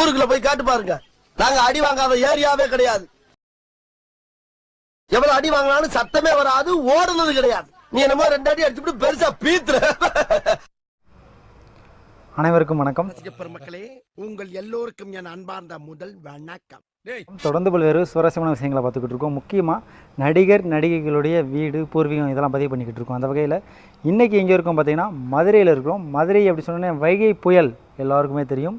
ஊருக்குள்ள போய் கேட்டு பாருங்க. நாங்க அடி வாங்காத ஏரியாவே கிடையாது. எவ்வளவு அடி வாங்கினாலும் சத்தமே வராது ஓடுனது கிடையாது. நீ என்னமோ ரெண்டு அடி அடிச்சுட்டு பெருசா பீத்துற. அனைவருக்கும் வணக்கம். பெருமக்களே உங்கள் எல்லோருக்கும் என் அன்பார்ந்த முதல் வணக்கம். தொடர்ந்து பல்வேறு சுவாரஸ்யமான விஷயங்களை பார்த்துக்கிட்டு இருக்கோம். முக்கியமாக நடிகர் நடிகைகளுடைய வீடு பூர்வீகம் இதெல்லாம் பதிவு பண்ணிக்கிட்டு இருக்கோம். அந்த வகையில் இன்றைக்கி எங்கே இருக்கோம் பார்த்தீங்கன்னா மதுரையில் இருக்கிறோம். மதுரை அப்படி சொன்னோன்னே வைகை புயல் எல்லாருக்குமே தெரியும்.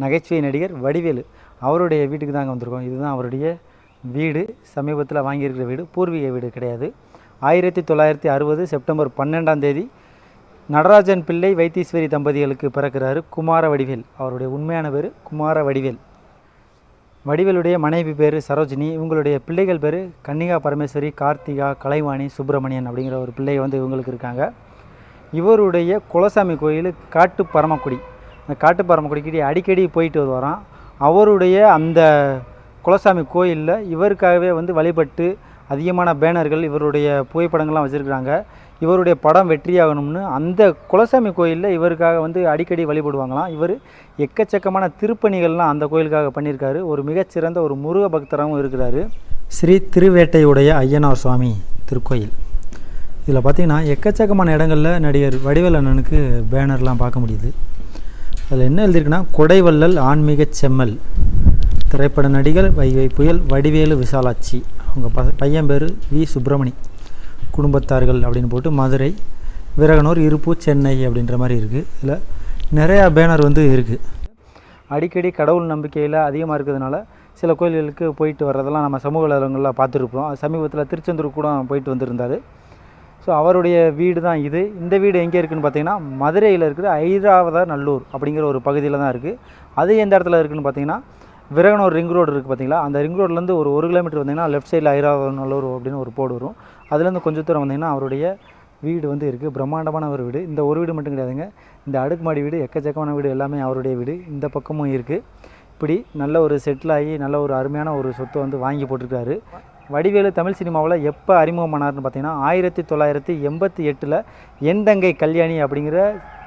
நகைச்சுவை நடிகர் வடிவேலு. அவருடைய வீட்டுக்கு தாங்க வந்திருக்கோம். இதுதான் அவருடைய வீடு. சமீபத்தில் வாங்கியிருக்கிற வீடு. பூர்வீக வீடு கிடையாது. ஆயிரத்தி தொள்ளாயிரத்தி அறுபது செப்டம்பர் பன்னெண்டாம் தேதி நடராஜன் பிள்ளை வைத்தீஸ்வரி தம்பதிகளுக்கு பிறக்கிறாரு குமார வடிவேல். அவருடைய உண்மையான பேர் குமார வடிவேல். வடிவேலுடைய மனைவி பேர் சரோஜினி. இவங்களுடைய பிள்ளைகள் பேர் கன்னிகா பரமேஸ்வரி கார்த்திகா கலைவாணி சுப்பிரமணியன் அப்படிங்கிற ஒரு பிள்ளை வந்து இவங்களுக்கு இருக்காங்க. இவருடைய குலசாமி கோயில் காட்டு பரமக்குடி அந்த காட்டு அடிக்கடி போயிட்டு வருவாராம். அவருடைய அந்த குலசாமி கோயிலில் இவருக்காகவே வந்து வழிபட்டு அதிகமான பேனர்கள் இவருடைய புகைப்படங்கள்லாம் வச்சுருக்குறாங்க. இவருடைய படம் வெற்றியாகணும்னு அந்த குலசாமி கோயிலில் இவருக்காக வந்து அடிக்கடி வழிபடுவாங்களாம். இவர் எக்கச்சக்கமான திருப்பணிகள்லாம் அந்த கோயிலுக்காக பண்ணியிருக்காரு. ஒரு மிகச்சிறந்த ஒரு முருக பக்தராகவும் இருக்கிறாரு. ஸ்ரீ திருவேட்டையுடைய ஐயனார் சுவாமி திருக்கோயில். இதில் பார்த்திங்கன்னா எக்கச்சக்கமான இடங்களில் நடிகர் வடிவேல் அண்ணனுக்கு பேனர்லாம் பார்க்க முடியுது. அதில் என்ன எழுதியிருக்குன்னா கொடைவள்ளல் ஆன்மீக செம்மல். திரைப்பட நடிகர் வைகை புயல் வடிவேலு விசாலாட்சி. அவங்க ப பையன் பேர் வி. சுப்பிரமணி. குடும்பத்தார்கள் அப்படின்னு போட்டு மதுரை விரகனூர் இருப்பு சென்னை அப்படின்ற மாதிரி இருக்குது இதில் நிறையா பேனர் வந்து இருக்குது அடிக்கடி கடவுள் நம்பிக்கையில் அதிகமாக இருக்கிறதுனால சில கோயில்களுக்கு போயிட்டு வர்றதெல்லாம் நம்ம சமூக வலைதளங்களில் பார்த்துருப்போம். சமீபத்தில் திருச்செந்தூர் கூட போயிட்டு வந்திருந்தார். ஸோ அவருடைய வீடு தான் இது. இந்த வீடு எங்கே இருக்குதுன்னு பார்த்தீங்கன்னா மதுரையில் இருக்கிற ஐராவதா நல்லூர் அப்படிங்கிற ஒரு பகுதியில் தான் இருக்குது அது எந்த இடத்துல இருக்குதுன்னு பார்த்தீங்கன்னா விரகனூர் ரிங் ரோடு இருக்குது பார்த்தீங்களா? அந்த ரிங் ரோட்லேருந்து ஒரு ஒரு கிலோமீட்டர் வந்தீங்கன்னா லெஃப்ட் சைடில் ஐராவதா நல்லூர் அப்படின்னு ஒரு போர்டு வரும். அதுலேருந்து கொஞ்சம் தூரம் வந்தீங்கன்னா அவருடைய வீடு வந்து இருக்குது பிரம்மாண்டமான ஒரு வீடு. இந்த ஒரு வீடு மட்டும் கிடையாதுங்க. இந்த அடுக்குமாடி வீடு எக்கச்சக்கமான வீடு எல்லாமே அவருடைய வீடு. இந்த பக்கமும் இருக்குது இப்படி நல்ல ஒரு செட்டில் ஆகி நல்ல ஒரு அருமையான ஒரு சொத்தை வந்து வாங்கி போட்டிருக்காரு. வடிவேலு தமிழ் சினிமாவில் எப்போ அறிமுகமானார்னு பார்த்தீங்கன்னா ஆயிரத்தி தொள்ளாயிரத்தி எண்பத்தி எட்டில் என் தங்கை கல்யாணி அப்படிங்கிற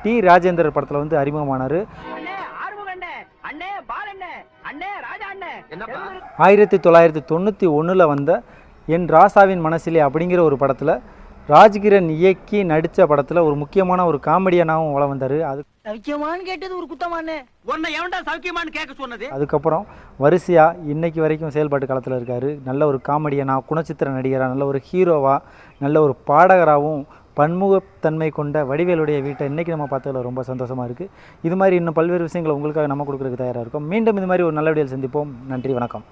டி ராஜேந்தர் படத்தில் வந்து அறிமுகமானார். அண்ணே ஆறுமுகண்ணே அண்ணே பாலண்ணே அண்ணே ராஜா அண்ணே. ஆயிரத்தி தொள்ளாயிரத்தி தொண்ணூற்றி ஒன்றில் வந்த என் ராசாவின் மனசிலே அப்படிங்கிற ஒரு படத்தில் ராஜ்கிரண் இயக்கி நடித்த படத்தில் ஒரு முக்கியமான ஒரு காமெடியனாகவும் வளம் வந்தார். அது சவிக்கியமான்னு கேட்டது ஒரு குத்தமாண்ணே உன்னை எவன்டா சவிக்கியமான்னு கேட்க சொன்னது? அதுக்கப்புறம் வரிசையாக இன்னைக்கு வரைக்கும் செயல்பாட்டு காலத்தில் இருக்கார். நல்ல ஒரு காமெடியனாக குணச்சித்திர நடிகராக நல்ல ஒரு ஹீரோவாக நல்ல ஒரு பாடகராகவும் பன்முகத்தன்மை கொண்ட வடிவேலுடைய வீட்டை இன்றைக்கி நம்ம பார்த்ததுல ரொம்ப சந்தோஷமாக இருக்குது இது மாதிரி இன்னும் பல்வேறு விஷயங்களை உங்களுக்காக நம்ம கொடுக்குறதுக்கு தயாராக இருக்கும். மீண்டும் இது மாதிரி ஒரு நல்ல வீடியோவில் சந்திப்போம். நன்றி வணக்கம்.